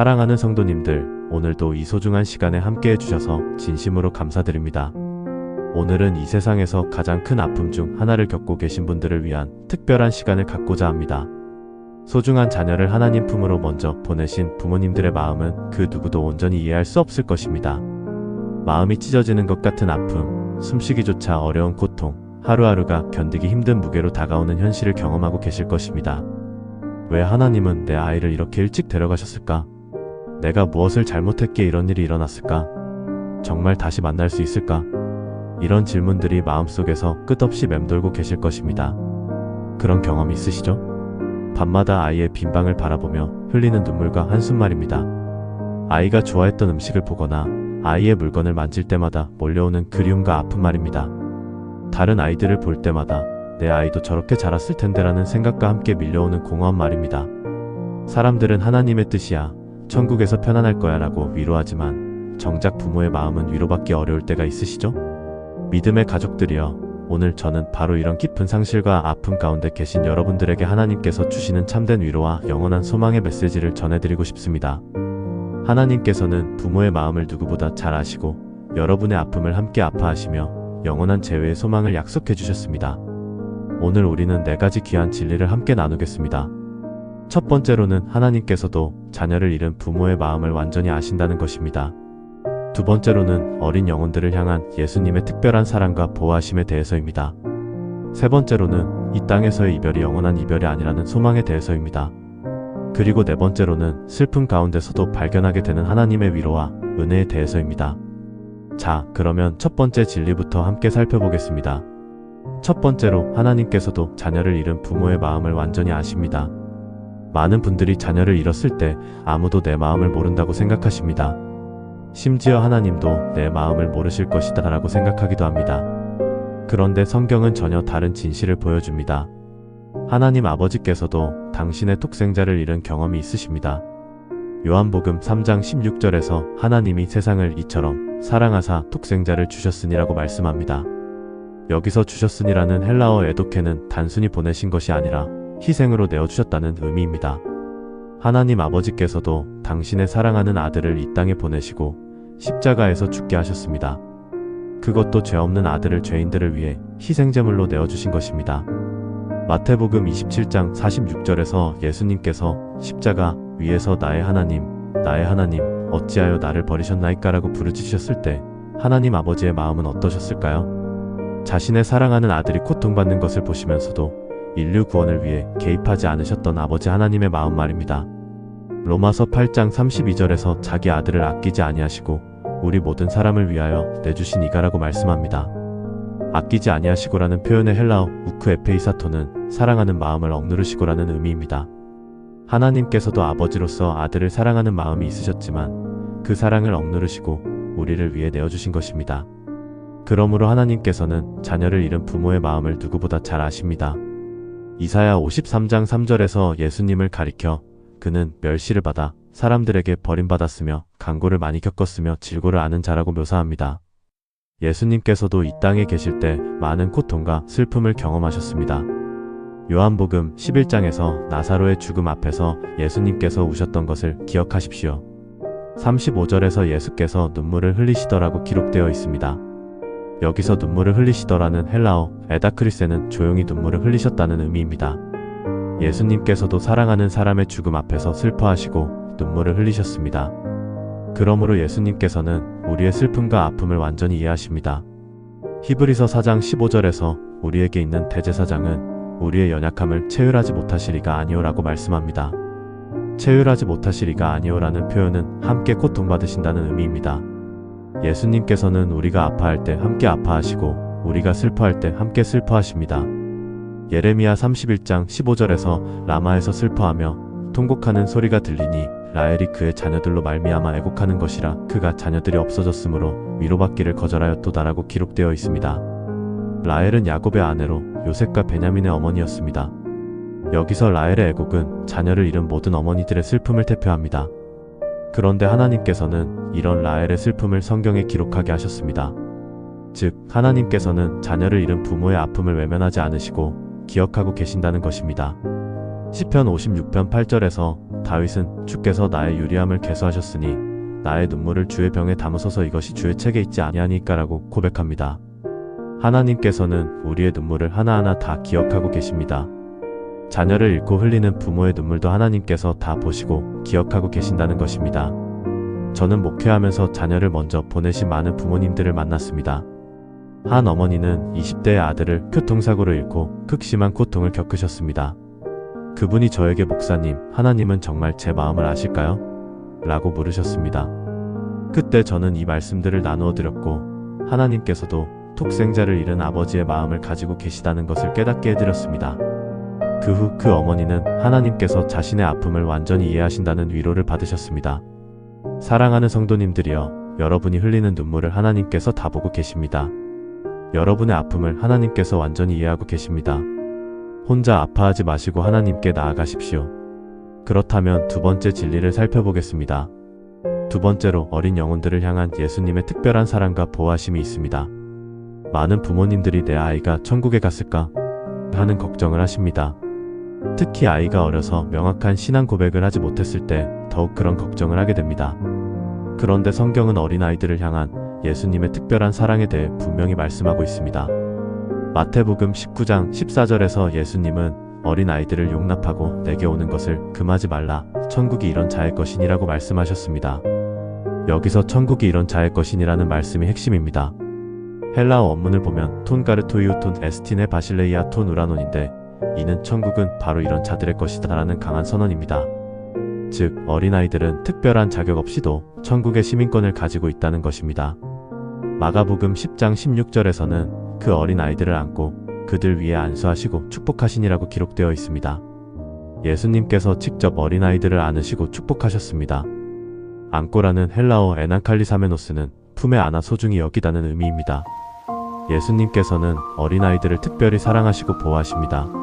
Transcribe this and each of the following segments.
사랑하는 성도님들, 오늘도 이 소중한 시간에 함께 해주셔서 진심으로 감사드립니다. 오늘은 이 세상에서 가장 큰 아픔 중 하나를 겪고 계신 분들을 위한 특별한 시간을 갖고자 합니다. 소중한 자녀를 하나님 품으로 먼저 보내신 부모님들의 마음은 그 누구도 온전히 이해할 수 없을 것입니다. 마음이 찢어지는 것 같은 아픔, 숨쉬기조차 어려운 고통, 하루하루가 견디기 힘든 무게로 다가오는 현실을 경험하고 계실 것입니다. 왜 하나님은 내 아이를 이렇게 일찍 데려가셨을까? 내가 무엇을 잘못했기에 이런 일이 일어났을까? 정말 다시 만날 수 있을까? 이런 질문들이 마음속에서 끝없이 맴돌고 계실 것입니다. 그런 경험 있으시죠? 밤마다 아이의 빈 방을 바라보며 흘리는 눈물과 한숨 말입니다. 아이가 좋아했던 음식을 보거나 아이의 물건을 만질 때마다 몰려오는 그리움과 아픈 말입니다. 다른 아이들을 볼 때마다 내 아이도 저렇게 자랐을 텐데라는 생각과 함께 밀려오는 공허한 말입니다. 사람들은 하나님의 뜻이야, 천국에서 편안할 거야 라고 위로하지만 정작 부모의 마음은 위로받기 어려울 때가 있으시죠? 믿음의 가족들이여, 오늘 저는 바로 이런 깊은 상실과 아픔 가운데 계신 여러분들에게 하나님께서 주시는 참된 위로와 영원한 소망의 메시지를 전해드리고 싶습니다. 하나님께서는 부모의 마음을 누구보다 잘 아시고 여러분의 아픔을 함께 아파하시며 영원한 재회의 소망을 약속해 주셨습니다. 오늘 우리는 네 가지 귀한 진리를 함께 나누겠습니다. 첫 번째로는 하나님께서도 자녀를 잃은 부모의 마음을 완전히 아신다는 것입니다. 두 번째로는 어린 영혼들을 향한 예수님의 특별한 사랑과 보호하심에 대해서입니다. 세 번째로는 이 땅에서의 이별이 영원한 이별이 아니라는 소망에 대해서입니다. 그리고 네 번째로는 슬픔 가운데서도 발견하게 되는 하나님의 위로와 은혜에 대해서입니다. 자, 그러면 첫 번째 진리부터 함께 살펴보겠습니다. 첫 번째로 하나님께서도 자녀를 잃은 부모의 마음을 완전히 아십니다. 많은 분들이 자녀를 잃었을 때 아무도 내 마음을 모른다고 생각하십니다. 심지어 하나님도 내 마음을 모르실 것이다 라고 생각하기도 합니다. 그런데 성경은 전혀 다른 진실을 보여줍니다. 하나님 아버지께서도 당신의 독생자를 잃은 경험이 있으십니다. 요한복음 3장 16절에서 하나님이 세상을 이처럼 사랑하사 독생자를 주셨으니라고 말씀합니다. 여기서 주셨으니라는 헬라어 에도케는 단순히 보내신 것이 아니라 희생으로 내어주셨다는 의미입니다. 하나님 아버지께서도 당신의 사랑하는 아들을 이 땅에 보내시고 십자가에서 죽게 하셨습니다. 그것도 죄 없는 아들을 죄인들을 위해 희생제물로 내어주신 것입니다. 마태복음 27장 46절에서 예수님께서 십자가 위에서 나의 하나님, 나의 하나님, 어찌하여 나를 버리셨나이까라고 부르짖으셨을 때 하나님 아버지의 마음은 어떠셨을까요? 자신의 사랑하는 아들이 고통받는 것을 보시면서도 인류 구원을 위해 개입하지 않으셨던 아버지 하나님의 마음 말입니다. 로마서 8장 32절에서 자기 아들을 아끼지 아니하시고 우리 모든 사람을 위하여 내주신 이가라고 말씀합니다. 아끼지 아니하시고라는 표현의 헬라어 우크 에페이사토는 사랑하는 마음을 억누르시고라는 의미입니다. 하나님께서도 아버지로서 아들을 사랑하는 마음이 있으셨지만 그 사랑을 억누르시고 우리를 위해 내어주신 것입니다. 그러므로 하나님께서는 자녀를 잃은 부모의 마음을 누구보다 잘 아십니다. 이사야 53장 3절에서 예수님을 가리켜 그는 멸시를 받아 사람들에게 버림받았으며 강고를 많이 겪었으며 질고를 아는 자라고 묘사합니다. 예수님께서도 이 땅에 계실 때 많은 고통과 슬픔을 경험하셨습니다. 요한복음 11장에서 나사로의 죽음 앞에서 예수님께서 우셨던 것을 기억하십시오. 35절에서 예수께서 눈물을 흘리시더라고 기록되어 있습니다. 여기서 눈물을 흘리시더라는 헬라어 에다크리세는 조용히 눈물을 흘리셨다는 의미입니다. 예수님께서도 사랑하는 사람의 죽음 앞에서 슬퍼하시고 눈물을 흘리셨습니다. 그러므로 예수님께서는 우리의 슬픔과 아픔을 완전히 이해하십니다. 히브리서 4장 15절에서 우리에게 있는 대제사장은 우리의 연약함을 체휼하지 못하시리가 아니오라고 말씀합니다. 체휼하지 못하시리가 아니오라는 표현은 함께 고통받으신다는 의미입니다. 예수님께서는 우리가 아파할 때 함께 아파하시고 우리가 슬퍼할 때 함께 슬퍼하십니다. 예레미야 31장 15절에서 라마에서 슬퍼하며 통곡하는 소리가 들리니 라헬이 그의 자녀들로 말미암아 애곡하는 것이라 그가 자녀들이 없어졌으므로 위로받기를 거절하였도다라고 기록되어 있습니다. 라헬은 야곱의 아내로 요셉과 베냐민의 어머니였습니다. 여기서 라헬의 애곡은 자녀를 잃은 모든 어머니들의 슬픔을 대표합니다. 그런데 하나님께서는 이런 라헬의 슬픔을 성경에 기록하게 하셨습니다. 즉, 하나님께서는 자녀를 잃은 부모의 아픔을 외면하지 않으시고 기억하고 계신다는 것입니다. 시편 56편 8절에서 다윗은 주께서 나의 유리함을 개수하셨으니 나의 눈물을 주의 병에 담으소서 이것이 주의 책에 있지 아니하니까라고 고백합니다. 하나님께서는 우리의 눈물을 하나하나 다 기억하고 계십니다. 자녀를 잃고 흘리는 부모의 눈물도 하나님께서 다 보시고 기억하고 계신다는 것입니다. 저는 목회하면서 자녀를 먼저 보내신 많은 부모님들을 만났습니다. 한 어머니는 20대의 아들을 교통사고로 잃고 극심한 고통을 겪으셨습니다. 그분이 저에게 목사님, 하나님은 정말 제 마음을 아실까요? 라고 물으셨습니다. 그때 저는 이 말씀들을 나누어 드렸고, 하나님께서도 독생자를 잃은 아버지의 마음을 가지고 계시다는 것을 깨닫게 해드렸습니다. 그 후 그 어머니는 하나님께서 자신의 아픔을 완전히 이해하신다는 위로를 받으셨습니다. 사랑하는 성도님들이여, 여러분이 흘리는 눈물을 하나님께서 다 보고 계십니다. 여러분의 아픔을 하나님께서 완전히 이해하고 계십니다. 혼자 아파하지 마시고 하나님께 나아가십시오. 그렇다면 두 번째 진리를 살펴보겠습니다. 두 번째로 어린 영혼들을 향한 예수님의 특별한 사랑과 보호하심이 있습니다. 많은 부모님들이 내 아이가 천국에 갔을까? 하는 걱정을 하십니다. 특히 아이가 어려서 명확한 신앙 고백을 하지 못했을 때 더욱 그런 걱정을 하게 됩니다. 그런데 성경은 어린아이들을 향한 예수님의 특별한 사랑에 대해 분명히 말씀하고 있습니다. 마태복음 19장 14절에서 예수님은 어린아이들을 용납하고 내게 오는 것을 금하지 말라. 천국이 이런 자의 것이니라고 말씀하셨습니다. 여기서 천국이 이런 자의 것이니라는 말씀이 핵심입니다. 헬라어 원문을 보면 톤 가르토이우 톤 에스티네 바실레이아 톤 우라논인데 이는 천국은 바로 이런 자들의 것이다 라는 강한 선언입니다. 즉 어린아이들은 특별한 자격 없이도 천국의 시민권을 가지고 있다는 것입니다. 마가복음 10장 16절에서는 그 어린아이들을 안고 그들 위에 안수하시고 축복하시니라고 기록되어 있습니다. 예수님께서 직접 어린아이들을 안으시고 축복하셨습니다. 안고라는 헬라어 에난칼리사메노스는 품에 안아 소중히 여기다는 의미입니다. 예수님께서는 어린아이들을 특별히 사랑하시고 보호하십니다.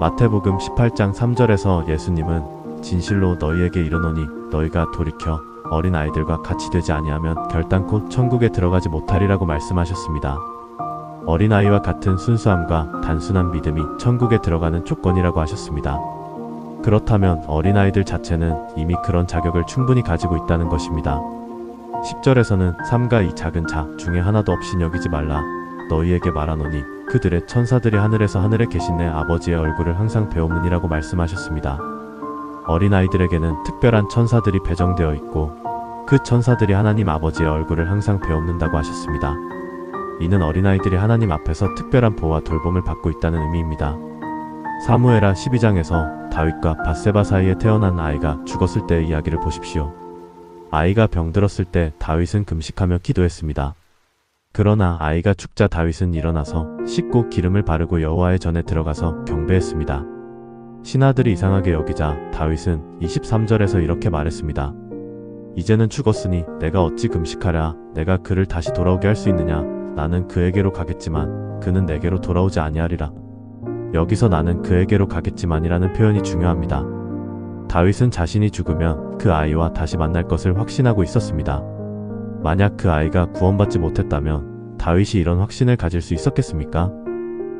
마태복음 18장 3절에서 예수님은 진실로 너희에게 이르노니 너희가 돌이켜 어린 아이들과 같이 되지 아니하면 결단코 천국에 들어가지 못하리라고 말씀하셨습니다. 어린 아이와 같은 순수함과 단순한 믿음이 천국에 들어가는 조건이라고 하셨습니다. 그렇다면 어린 아이들 자체는 이미 그런 자격을 충분히 가지고 있다는 것입니다. 10절에서는 삼가 이 작은 자 중에 하나도 없이 여기지 말라 너희에게 말하노니 그들의 천사들이 하늘에서 하늘에 계신 내 아버지의 얼굴을 항상 배우느니라고 말씀하셨습니다. 어린아이들에게는 특별한 천사들이 배정되어 있고 그 천사들이 하나님 아버지의 얼굴을 항상 배움는다고 하셨습니다. 이는 어린아이들이 하나님 앞에서 특별한 보호와 돌봄을 받고 있다는 의미입니다. 사무에라 12장에서 다윗과 바세바 사이에 태어난 아이가 죽었을 때의 이야기를 보십시오. 아이가 병들었을 때 다윗은 금식하며 기도했습니다. 그러나 아이가 죽자 다윗은 일어나서 씻고 기름을 바르고 여호와의 전에 들어가서 경배했습니다. 신하들이 이상하게 여기자 다윗은 23절에서 이렇게 말했습니다. 이제는 죽었으니 내가 어찌 금식하랴 내가 그를 다시 돌아오게 할 수 있느냐 나는 그에게로 가겠지만 그는 내게로 돌아오지 아니하리라. 여기서 나는 그에게로 가겠지만이라는 표현이 중요합니다. 다윗은 자신이 죽으면 그 아이와 다시 만날 것을 확신하고 있었습니다. 만약 그 아이가 구원받지 못했다면 다윗이 이런 확신을 가질 수 있었겠습니까?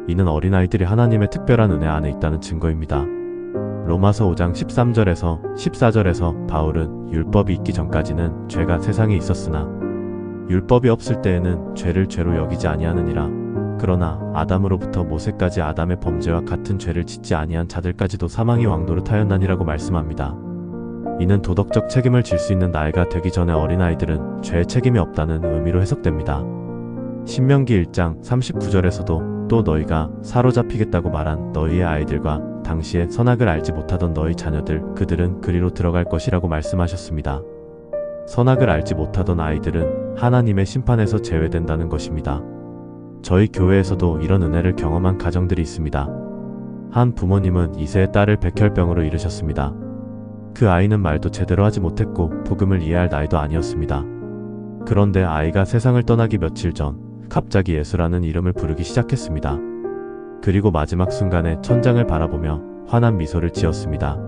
이는 어린아이들이 하나님의 특별한 은혜 안에 있다는 증거입니다. 로마서 5장 13절에서 14절에서 바울은 율법이 있기 전까지는 죄가 세상에 있었으나 율법이 없을 때에는 죄를 죄로 여기지 아니하느니라. 그러나 아담으로부터 모세까지 아담의 범죄와 같은 죄를 짓지 아니한 자들까지도 사망이 왕노릇 하였나니라고 말씀합니다. 이는 도덕적 책임을 질 수 있는 나이가 되기 전에 어린아이들은 죄의 책임이 없다는 의미로 해석됩니다. 신명기 1장 39절에서도 또 너희가 사로잡히겠다고 말한 너희의 아이들과 당시에 선악을 알지 못하던 너희 자녀들 그들은 그리로 들어갈 것이라고 말씀하셨습니다. 선악을 알지 못하던 아이들은 하나님의 심판에서 제외된다는 것입니다. 저희 교회에서도 이런 은혜를 경험한 가정들이 있습니다. 한 부모님은 2세의 딸을 백혈병으로 잃으셨습니다. 그 아이는 말도 제대로 하지 못했고 복음을 이해할 나이도 아니었습니다. 그런데 아이가 세상을 떠나기 며칠 전 갑자기 예수라는 이름을 부르기 시작했습니다. 그리고 마지막 순간에 천장을 바라보며 환한 미소를 지었습니다.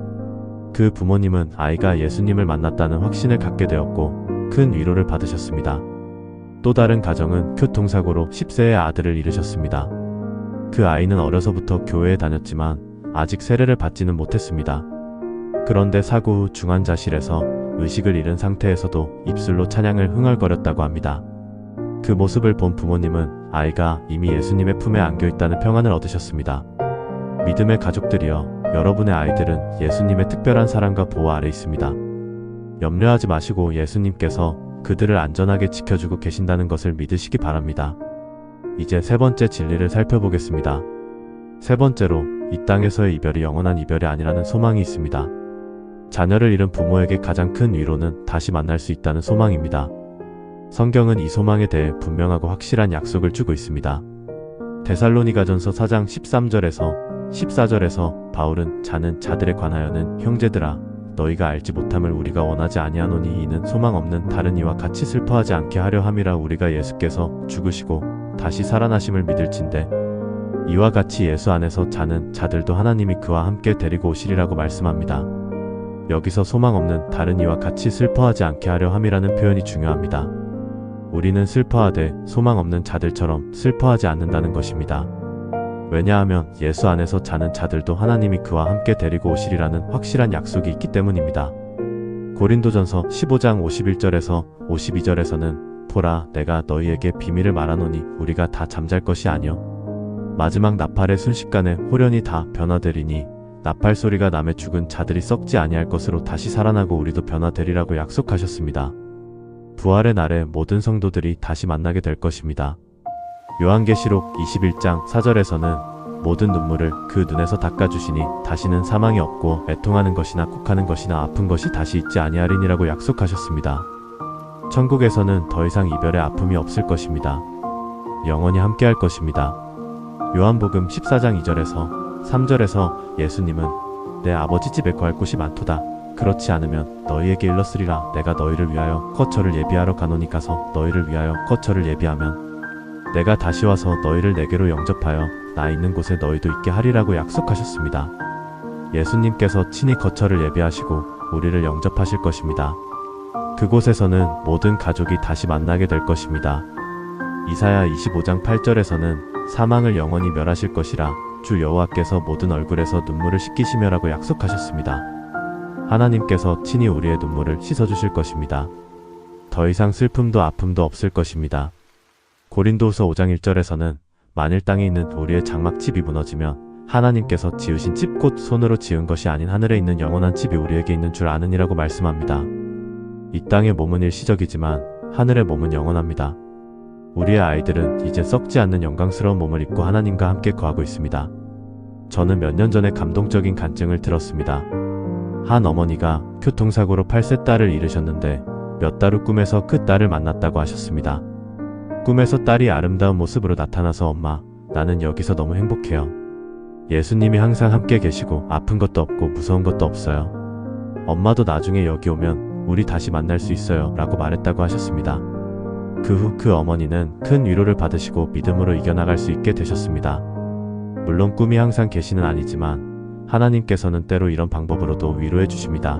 그 부모님은 아이가 예수님을 만났다는 확신을 갖게 되었고 큰 위로를 받으셨습니다. 또 다른 가정은 교통사고로 10세의 아들을 잃으셨습니다. 그 아이는 어려서부터 교회에 다녔지만 아직 세례를 받지는 못했습니다. 그런데 사고 후 중환자실에서 의식을 잃은 상태에서도 입술로 찬양을 흥얼거렸다고 합니다. 그 모습을 본 부모님은 아이가 이미 예수님의 품에 안겨 있다는 평안을 얻으셨습니다. 믿음의 가족들이여 여러분의 아이들은 예수님의 특별한 사랑과 보호 아래 있습니다. 염려하지 마시고 예수님께서 그들을 안전하게 지켜주고 계신다는 것을 믿으시기 바랍니다. 이제 세 번째 진리를 살펴보겠습니다. 세 번째로 이 땅에서의 이별이 영원한 이별이 아니라는 소망이 있습니다. 자녀를 잃은 부모에게 가장 큰 위로는 다시 만날 수 있다는 소망입니다. 성경은 이 소망에 대해 분명하고 확실한 약속을 주고 있습니다. 데살로니가전서 4장 13절에서 14절에서 바울은 자는 자들에 관하여는 형제들아 너희가 알지 못함을 우리가 원하지 아니하노니 이는 소망 없는 다른 이와 같이 슬퍼하지 않게 하려 함이라 우리가 예수께서 죽으시고 다시 살아나심을 믿을진대 이와 같이 예수 안에서 자는 자들도 하나님이 그와 함께 데리고 오시리라고 말씀합니다. 여기서 소망 없는 다른 이와 같이 슬퍼하지 않게 하려 함이라는 표현이 중요합니다. 우리는 슬퍼하되 소망 없는 자들처럼 슬퍼하지 않는다는 것입니다. 왜냐하면 예수 안에서 자는 자들도 하나님이 그와 함께 데리고 오시리라는 확실한 약속이 있기 때문입니다. 고린도전서 15장 51절에서 52절에서는 보라 내가 너희에게 비밀을 말하노니 우리가 다 잠잘 것이 아니요 마지막 나팔의 순식간에 호련히 다 변화되리니 나팔 소리가 남의 죽은 자들이 썩지 아니할 것으로 다시 살아나고 우리도 변화되리라고 약속하셨습니다. 부활의 날에 모든 성도들이 다시 만나게 될 것입니다. 요한계시록 21장 4절에서는 모든 눈물을 그 눈에서 닦아주시니 다시는 사망이 없고 애통하는 것이나 곡하는 것이나 아픈 것이 다시 있지 아니하리니라고 약속하셨습니다. 천국에서는 더 이상 이별의 아픔이 없을 것입니다. 영원히 함께할 것입니다. 요한복음 14장 2절에서 3절에서 예수님은 내 아버지 집에 거할 곳이 많도다. 그렇지 않으면 너희에게 일렀으리라. 내가 너희를 위하여 거처를 예비하러 가노니 가서 너희를 위하여 거처를 예비하면 내가 다시 와서 너희를 내게로 영접하여 나 있는 곳에 너희도 있게 하리라고 약속하셨습니다. 예수님께서 친히 거처를 예비하시고 우리를 영접하실 것입니다. 그곳에서는 모든 가족이 다시 만나게 될 것입니다. 이사야 25장 8절에서는 사망을 영원히 멸하실 것이라 주 여호와께서 모든 얼굴에서 눈물을 씻기시며라고 약속하셨습니다. 하나님께서 친히 우리의 눈물을 씻어주실 것입니다. 더 이상 슬픔도 아픔도 없을 것입니다. 고린도후서 5장 1절에서는 만일 땅에 있는 우리의 장막집이 무너지면 하나님께서 지으신 집 곧 손으로 지은 것이 아닌 하늘에 있는 영원한 집이 우리에게 있는 줄 아느니라고 말씀합니다. 이 땅의 몸은 일시적이지만 하늘의 몸은 영원합니다. 우리의 아이들은 이제 썩지 않는 영광스러운 몸을 입고 하나님과 함께 거하고 있습니다. 저는 몇 년 전에 감동적인 간증을 들었습니다. 한 어머니가 교통사고로 8세 딸을 잃으셨는데 몇 달 후 꿈에서 그 딸을 만났다고 하셨습니다. 꿈에서 딸이 아름다운 모습으로 나타나서 엄마, 나는 여기서 너무 행복해요. 예수님이 항상 함께 계시고 아픈 것도 없고 무서운 것도 없어요. 엄마도 나중에 여기 오면 우리 다시 만날 수 있어요. 라고 말했다고 하셨습니다. 그 후 그 어머니는 큰 위로를 받으시고 믿음으로 이겨나갈 수 있게 되셨습니다. 물론 꿈이 항상 계시는 아니지만 하나님께서는 때로 이런 방법으로도 위로해 주십니다.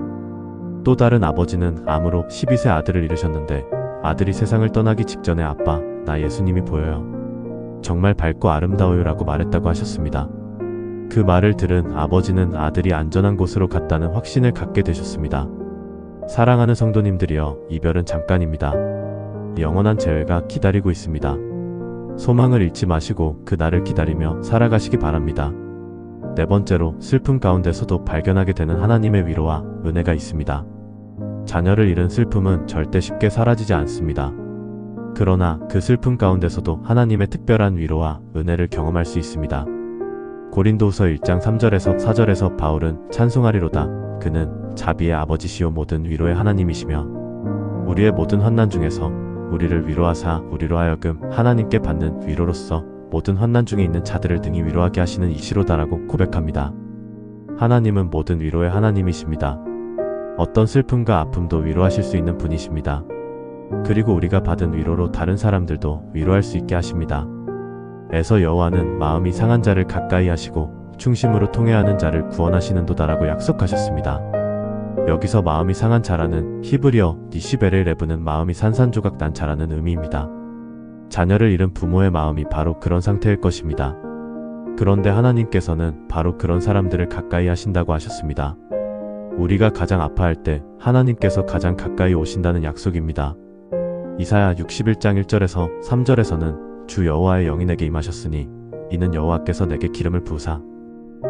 또 다른 아버지는 암으로 12세 아들을 잃으셨는데 아들이 세상을 떠나기 직전에 아빠, 나 예수님이 보여요. 정말 밝고 아름다워요 라고 말했다고 하셨습니다. 그 말을 들은 아버지는 아들이 안전한 곳으로 갔다는 확신을 갖게 되셨습니다. 사랑하는 성도님들이여, 이별은 잠깐입니다. 영원한 재회가 기다리고 있습니다. 소망을 잃지 마시고 그 날을 기다리며 살아가시기 바랍니다. 네 번째로 슬픔 가운데서도 발견하게 되는 하나님의 위로와 은혜가 있습니다. 자녀를 잃은 슬픔은 절대 쉽게 사라지지 않습니다. 그러나 그 슬픔 가운데서도 하나님의 특별한 위로와 은혜를 경험할 수 있습니다. 고린도후서 1장 3절에서 4절에서 바울은 찬송하리로다. 그는 자비의 아버지시요 모든 위로의 하나님이시며 우리의 모든 환난 중에서 우리를 위로하사 우리로 하여금 하나님께 받는 위로로서 모든 환난 중에 있는 자들을 등이 위로하게 하시는 이시로다라고 고백합니다. 하나님은 모든 위로의 하나님이십니다. 어떤 슬픔과 아픔도 위로하실 수 있는 분이십니다. 그리고 우리가 받은 위로로 다른 사람들도 위로할 수 있게 하십니다. 에서 여호와는 마음이 상한 자를 가까이 하시고 충심으로 통회하는 자를 구원하시는도다라고 약속하셨습니다. 여기서 마음이 상한 자라는 히브리어 니시베레 레브는 마음이 산산조각 난 자라는 의미입니다. 자녀를 잃은 부모의 마음이 바로 그런 상태일 것입니다. 그런데 하나님께서는 바로 그런 사람들을 가까이 하신다고 하셨습니다. 우리가 가장 아파할 때 하나님께서 가장 가까이 오신다는 약속입니다. 이사야 61장 1절에서 3절에서는 주 여호와의 영이 내게 임하셨으니 이는 여호와께서 내게 기름을 부으사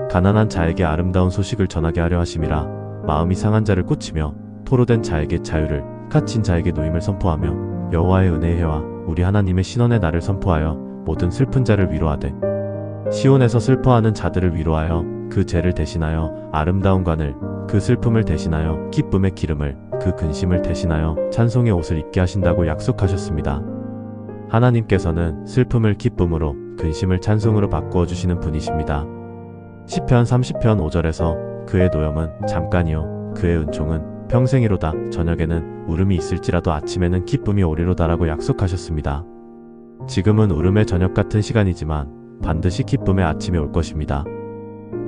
가난한 자에게 아름다운 소식을 전하게 하려 하심이라 마음이 상한 자를 꽂히며 포로된 자에게 자유를 갇힌 자에게 노임을 선포하며 여호와의 은혜의 해와 우리 하나님의 신원의 날을 선포하여 모든 슬픈 자를 위로하되 시온에서 슬퍼하는 자들을 위로하여 그 죄를 대신하여 아름다운 관을 그 슬픔을 대신하여 기쁨의 기름을 그 근심을 대신하여 찬송의 옷을 입게 하신다고 약속하셨습니다. 하나님께서는 슬픔을 기쁨으로 근심을 찬송으로 바꾸어 주시는 분이십니다. 시편 30편 5절에서 그의 노염은 잠깐이요 그의 은총은 평생이로다 저녁에는 울음이 있을지라도 아침에는 기쁨이 오리로다라고 약속하셨습니다. 지금은 울음의 저녁 같은 시간이지만 반드시 기쁨의 아침이 올 것입니다.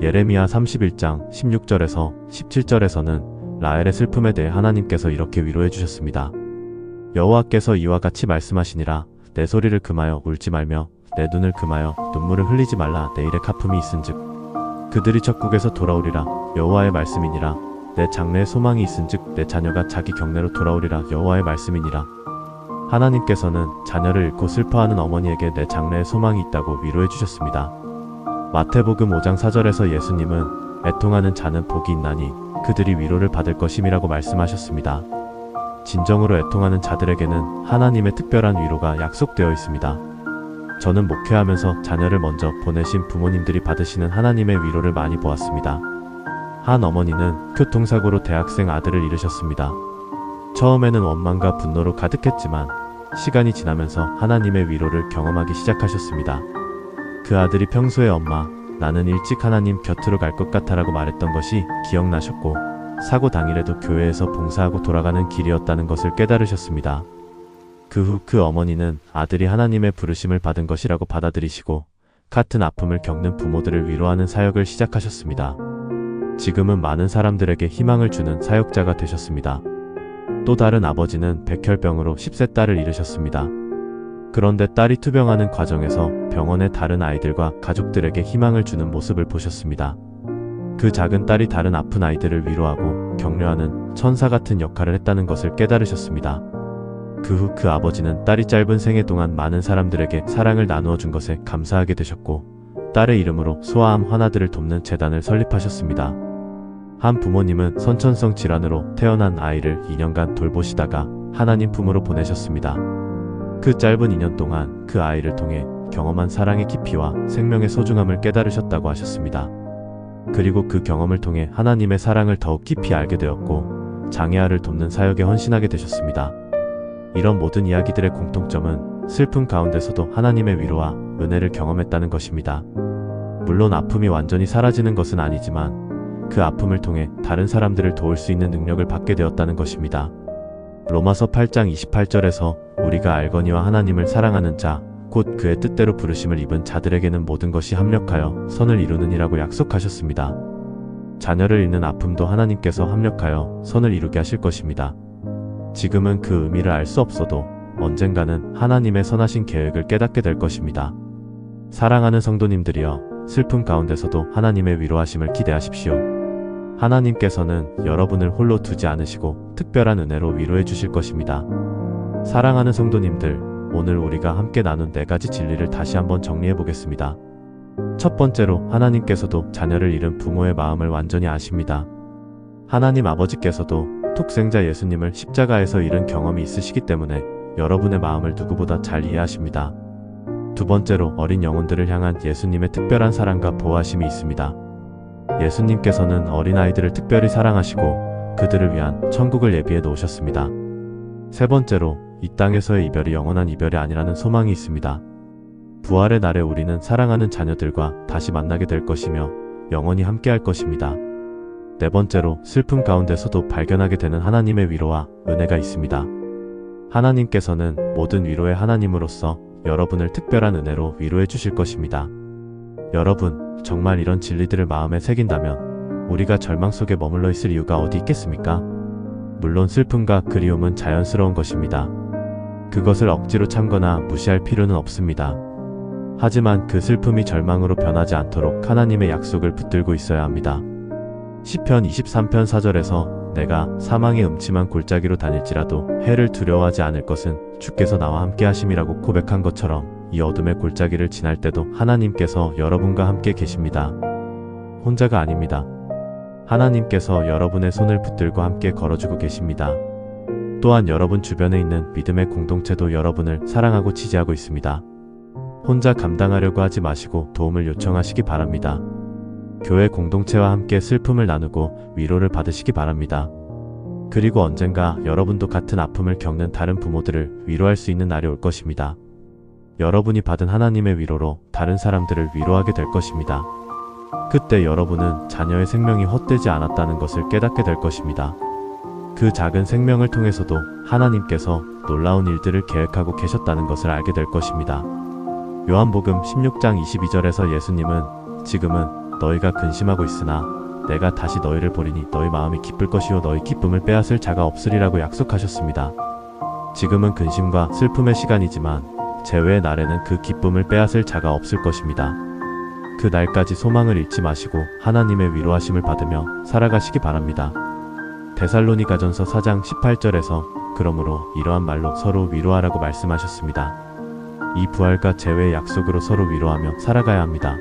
예레미야 31장 16절에서 17절에서는 라헬의 슬픔에 대해 하나님께서 이렇게 위로해 주셨습니다. 여호와께서 이와 같이 말씀하시니라 내 소리를 금하여 울지 말며 내 눈을 금하여 눈물을 흘리지 말라 내일의 가품이 있은즉 그들이 적국에서 돌아오리라 여호와의 말씀이니라 내 장래에 소망이 있은즉 내 자녀가 자기 경내로 돌아오리라 여호와의 말씀이니라 하나님께서는 자녀를 잃고 슬퍼하는 어머니에게 내 장래에 소망이 있다고 위로해 주셨습니다. 마태복음 5장 4절에서 예수님은 애통하는 자는 복이 있나니 그들이 위로를 받을 것임이라고 말씀하셨습니다. 진정으로 애통하는 자들에게는 하나님의 특별한 위로가 약속되어 있습니다. 저는 목회하면서 자녀를 먼저 보내신 부모님들이 받으시는 하나님의 위로를 많이 보았습니다. 한 어머니는 교통사고로 대학생 아들을 잃으셨습니다. 처음에는 원망과 분노로 가득했지만 시간이 지나면서 하나님의 위로를 경험하기 시작하셨습니다. 그 아들이 평소에 엄마, 나는 일찍 하나님 곁으로 갈 것 같아라고 말했던 것이 기억나셨고, 사고 당일에도 교회에서 봉사하고 돌아가는 길이었다는 것을 깨달으셨습니다. 그 후 그 어머니는 아들이 하나님의 부르심을 받은 것이라고 받아들이시고, 같은 아픔을 겪는 부모들을 위로하는 사역을 시작하셨습니다. 지금은 많은 사람들에게 희망을 주는 사역자가 되셨습니다. 또 다른 아버지는 백혈병으로 10세 딸을 잃으셨습니다. 그런데 딸이 투병하는 과정에서 병원의 다른 아이들과 가족들에게 희망을 주는 모습을 보셨습니다. 그 작은 딸이 다른 아픈 아이들을 위로하고 격려하는 천사 같은 역할을 했다는 것을 깨달으셨습니다. 그후그 아버지는 딸이 짧은 생애 동안 많은 사람들에게 사랑을 나누어 준 것에 감사하게 되셨고, 딸의 이름으로 소아암 환아들을 돕는 재단을 설립하셨습니다. 한 부모님은 선천성 질환으로 태어난 아이를 2년간 돌보시다가 하나님 품으로 보내셨습니다. 그 짧은 2년 동안 그 아이를 통해 경험한 사랑의 깊이와 생명의 소중함을 깨달으셨다고 하셨습니다. 그리고 그 경험을 통해 하나님의 사랑을 더욱 깊이 알게 되었고 장애아를 돕는 사역에 헌신하게 되셨습니다. 이런 모든 이야기들의 공통점은 슬픔 가운데서도 하나님의 위로와 은혜를 경험했다는 것입니다. 물론 아픔이 완전히 사라지는 것은 아니지만 그 아픔을 통해 다른 사람들을 도울 수 있는 능력을 받게 되었다는 것입니다. 로마서 8장 28절에서 우리가 알거니와 하나님을 사랑하는 자, 곧 그의 뜻대로 부르심을 입은 자들에게는 모든 것이 합력하여 선을 이루느니라고 약속하셨습니다. 자녀를 잃는 아픔도 하나님께서 합력하여 선을 이루게 하실 것입니다. 지금은 그 의미를 알 수 없어도 언젠가는 하나님의 선하신 계획을 깨닫게 될 것입니다. 사랑하는 성도님들이여, 슬픔 가운데서도 하나님의 위로하심을 기대하십시오. 하나님께서는 여러분을 홀로 두지 않으시고 특별한 은혜로 위로해 주실 것입니다. 사랑하는 성도님들, 오늘 우리가 함께 나눈 네 가지 진리를 다시 한번 정리해 보겠습니다. 첫 번째로 하나님께서도 자녀를 잃은 부모의 마음을 완전히 아십니다. 하나님 아버지께서도 독생자 예수님을 십자가에서 잃은 경험이 있으시기 때문에 여러분의 마음을 누구보다 잘 이해하십니다. 두 번째로 어린 영혼들을 향한 예수님의 특별한 사랑과 보호하심이 있습니다. 예수님께서는 어린아이들을 특별히 사랑하시고 그들을 위한 천국을 예비해 놓으셨습니다. 세 번째로 이 땅에서의 이별이 영원한 이별이 아니라는 소망이 있습니다. 부활의 날에 우리는 사랑하는 자녀들과 다시 만나게 될 것이며 영원히 함께할 것입니다. 네 번째로 슬픔 가운데서도 발견하게 되는 하나님의 위로와 은혜가 있습니다. 하나님께서는 모든 위로의 하나님으로서 여러분을 특별한 은혜로 위로해 주실 것입니다. 여러분, 정말 이런 진리들을 마음에 새긴다면 우리가 절망 속에 머물러 있을 이유가 어디 있겠습니까? 물론 슬픔과 그리움은 자연스러운 것입니다. 그것을 억지로 참거나 무시할 필요는 없습니다. 하지만 그 슬픔이 절망으로 변하지 않도록 하나님의 약속을 붙들고 있어야 합니다. 시편 23편 4절에서 내가 사망의 음침한 골짜기로 다닐지라도 해를 두려워하지 않을 것은 주께서 나와 함께 하심이라고 고백한 것처럼 이 어둠의 골짜기를 지날 때도 하나님께서 여러분과 함께 계십니다. 혼자가 아닙니다. 하나님께서 여러분의 손을 붙들고 함께 걸어주고 계십니다. 또한 여러분 주변에 있는 믿음의 공동체도 여러분을 사랑하고 지지하고 있습니다. 혼자 감당하려고 하지 마시고 도움을 요청하시기 바랍니다. 교회 공동체와 함께 슬픔을 나누고 위로를 받으시기 바랍니다. 그리고 언젠가 여러분도 같은 아픔을 겪는 다른 부모들을 위로할 수 있는 날이 올 것입니다. 여러분이 받은 하나님의 위로로 다른 사람들을 위로하게 될 것입니다. 그때 여러분은 자녀의 생명이 헛되지 않았다는 것을 깨닫게 될 것입니다. 그 작은 생명을 통해서도 하나님께서 놀라운 일들을 계획하고 계셨다는 것을 알게 될 것입니다. 요한복음 16장 22절에서 예수님은 지금은 너희가 근심하고 있으나 내가 다시 너희를 보리니 너희 마음이 기쁠 것이요 너희 기쁨을 빼앗을 자가 없으리라고 약속하셨습니다. 지금은 근심과 슬픔의 시간이지만 재회의 날에는 그 기쁨을 빼앗을 자가 없을 것입니다. 그 날까지 소망을 잃지 마시고 하나님의 위로하심을 받으며 살아가시기 바랍니다. 데살로니가전서 4장 18절에서 그러므로 이러한 말로 서로 위로하라고 말씀하셨습니다. 이 부활과 재회의 약속으로 서로 위로하며 살아가야 합니다.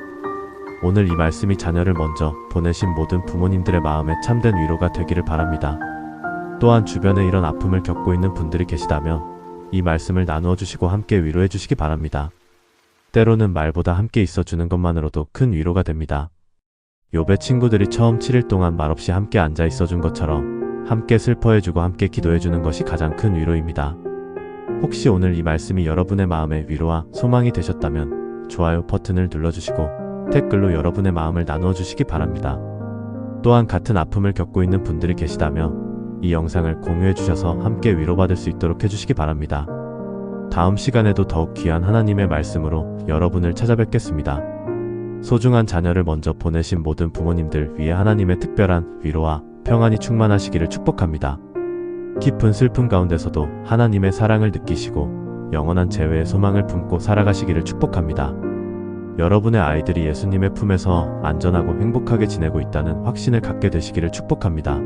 오늘 이 말씀이 자녀를 먼저 보내신 모든 부모님들의 마음에 참된 위로가 되기를 바랍니다. 또한 주변에 이런 아픔을 겪고 있는 분들이 계시다면 이 말씀을 나누어 주시고 함께 위로해 주시기 바랍니다. 때로는 말보다 함께 있어 주는 것만으로도 큰 위로가 됩니다. 요배 친구들이 처음 7일 동안 말없이 함께 앉아 있어 준 것처럼 함께 슬퍼해 주고 함께 기도해 주는 것이 가장 큰 위로입니다. 혹시 오늘 이 말씀이 여러분의 마음에 위로와 소망이 되셨다면 좋아요 버튼을 눌러주시고 댓글로 여러분의 마음을 나누어 주시기 바랍니다. 또한 같은 아픔을 겪고 있는 분들이 계시다면 이 영상을 공유해 주셔서 함께 위로받을 수 있도록 해주시기 바랍니다. 다음 시간에도 더욱 귀한 하나님의 말씀으로 여러분을 찾아뵙겠습니다. 소중한 자녀를 먼저 보내신 모든 부모님들 위해 하나님의 특별한 위로와 평안이 충만하시기를 축복합니다. 깊은 슬픔 가운데서도 하나님의 사랑을 느끼시고 영원한 재회의 소망을 품고 살아가시기를 축복합니다. 여러분의 아이들이 예수님의 품에서 안전하고 행복하게 지내고 있다는 확신을 갖게 되시기를 축복합니다.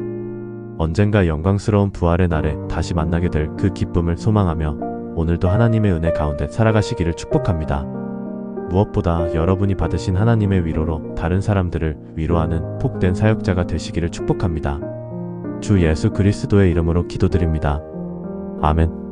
언젠가 영광스러운 부활의 날에 다시 만나게 될 그 기쁨을 소망하며 오늘도 하나님의 은혜 가운데 살아가시기를 축복합니다. 무엇보다 여러분이 받으신 하나님의 위로로 다른 사람들을 위로하는 복된 사역자가 되시기를 축복합니다. 주 예수 그리스도의 이름으로 기도드립니다. 아멘.